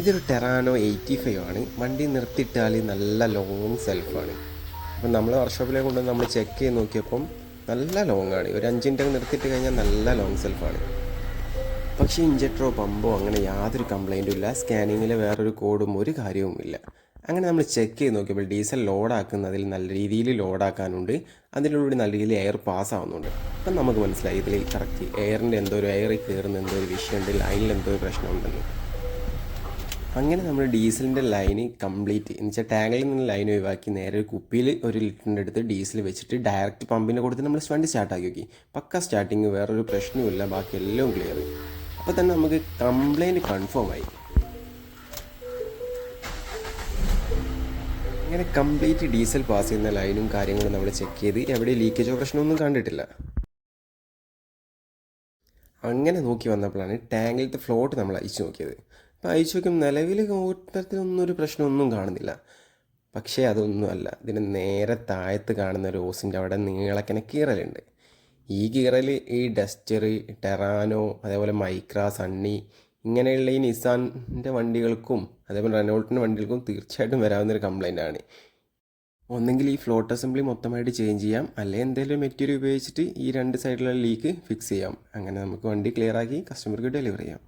ഇതൊരു Terrano eighty five ആണ്. വണ്ടി നിർത്തിയിട്ടാൽ നല്ല ലോങ് സെൽഫാണ് അപ്പം നമ്മൾ വർക്ക്ഷോപ്പിലേക്ക് കൊണ്ടുവന്ന് നമ്മൾ ചെക്ക് ചെയ്ത് നോക്കിയപ്പം നല്ല ലോങ് ആണ്. ഒരു അഞ്ചിന്റെ നിർത്തിയിട്ട് കഴിഞ്ഞാൽ നല്ല ലോങ് സെൽഫാണ് പക്ഷേ ഇഞ്ചക്ടറോ പമ്പോ അങ്ങനെ യാതൊരു കംപ്ലൈന്റും ഇല്ല. സ്കാനിങ്ങിൽ വേറൊരു കോഡും ഒരു കാര്യവും ഇല്ല. അങ്ങനെ നമ്മൾ ചെക്ക് ചെയ്ത് നോക്കിയപ്പോൾ ഡീസൽ ലോഡാക്കുന്നതിൽ നല്ല രീതിയിൽ ലോഡാക്കാനുണ്ട് അതിലൂടെ നല്ല രീതിയിൽ എയർ പാസ് ആവുന്നുണ്ട്. അപ്പം നമുക്ക് മനസ്സിലായി ഇതിൽ കറക്റ്റ് എയറിന്റെ എന്തോ ഒരു എയറിൽ കയറുന്ന എന്തോ ഒരു വിഷയമുണ്ട്. ലൈനിൽ എന്തോ ഒരു പ്രശ്നമുണ്ടെന്ന്. അങ്ങനെ നമ്മൾ ഡീസലിന്റെ ലൈന് കംപ്ലീറ്റ്. എന്ന് വെച്ചാൽ ടാങ്കിൽ നിന്ന് ലൈൻ ഒഴിവാക്കി നേരെ ഒരു കുപ്പിയിൽ ഒരു ലിറ്ററിന്റെ അടുത്ത് ഡീസൽ വെച്ചിട്ട് ഡയറക്റ്റ് പമ്പിന്റെ കൊടുത്ത് നമ്മൾ വണ്ടി സ്റ്റാർട്ടാക്കി നോക്കി. പക്ക സ്റ്റാർട്ടിങ് വേറൊരു പ്രശ്നവുമില്ല ബാക്കി എല്ലാം ക്ലിയർ അപ്പോൾ തന്നെ നമുക്ക് കംപ്ലൈന്റ് കൺഫേം ആയി. അങ്ങനെ കംപ്ലീറ്റ് ഡീസൽ പാസ് ചെയ്യുന്ന ലൈനും കാര്യങ്ങളും നമ്മൾ ചെക്ക് ചെയ്ത് എവിടെ ലീക്കേജോ പ്രശ്നമൊന്നും കണ്ടിട്ടില്ല. അങ്ങനെ നോക്കി വന്നപ്പോഴാണ് ടാങ്കിലത്തെ ഫ്ലോട്ട് നമ്മൾ അയച്ചു നോക്കിയത്. അപ്പോൾ അയച്ചു നോക്കുമ്പോൾ നിലവിൽ കൂട്ടത്തിലൊന്നും ഒരു പ്രശ്നമൊന്നും കാണുന്നില്ല. പക്ഷേ അതൊന്നുമല്ല ഇതിന് നേരെ താഴത്ത് കാണുന്ന ഒരു അവിടെ നീളക്കനെ കീറലുണ്ട്. ഈ കീറൽ ഈ ഡസ്റ്റർ ടെറാനോ അതേപോലെ മൈക്ര സണ്ണി ഇങ്ങനെയുള്ള ഈ നിസാന്റെ വണ്ടികൾക്കും അതേപോലെ റെനോൾട്ടിന്റെ വണ്ടികൾക്കും തീർച്ചയായിട്ടും വരാവുന്ന ഒരു കംപ്ലൈന്റ് ആണ്. ഒന്നെങ്കിൽ ഈ ഫ്ലോട്ട് അസംബ്ലി മൊത്തമായിട്ട് ചേഞ്ച് ചെയ്യാം അല്ലെങ്കിൽ എന്തെങ്കിലും മെറ്റീരിയൽ ഉപയോഗിച്ചിട്ട് ഈ രണ്ട് സൈഡിലുള്ള ലീക്ക് ഫിക്സ് ചെയ്യാം. അങ്ങനെ നമുക്ക് വണ്ടി ക്ലിയർ ആക്കി കസ്റ്റമർക്ക് ഡെലിവറി ചെയ്യാം.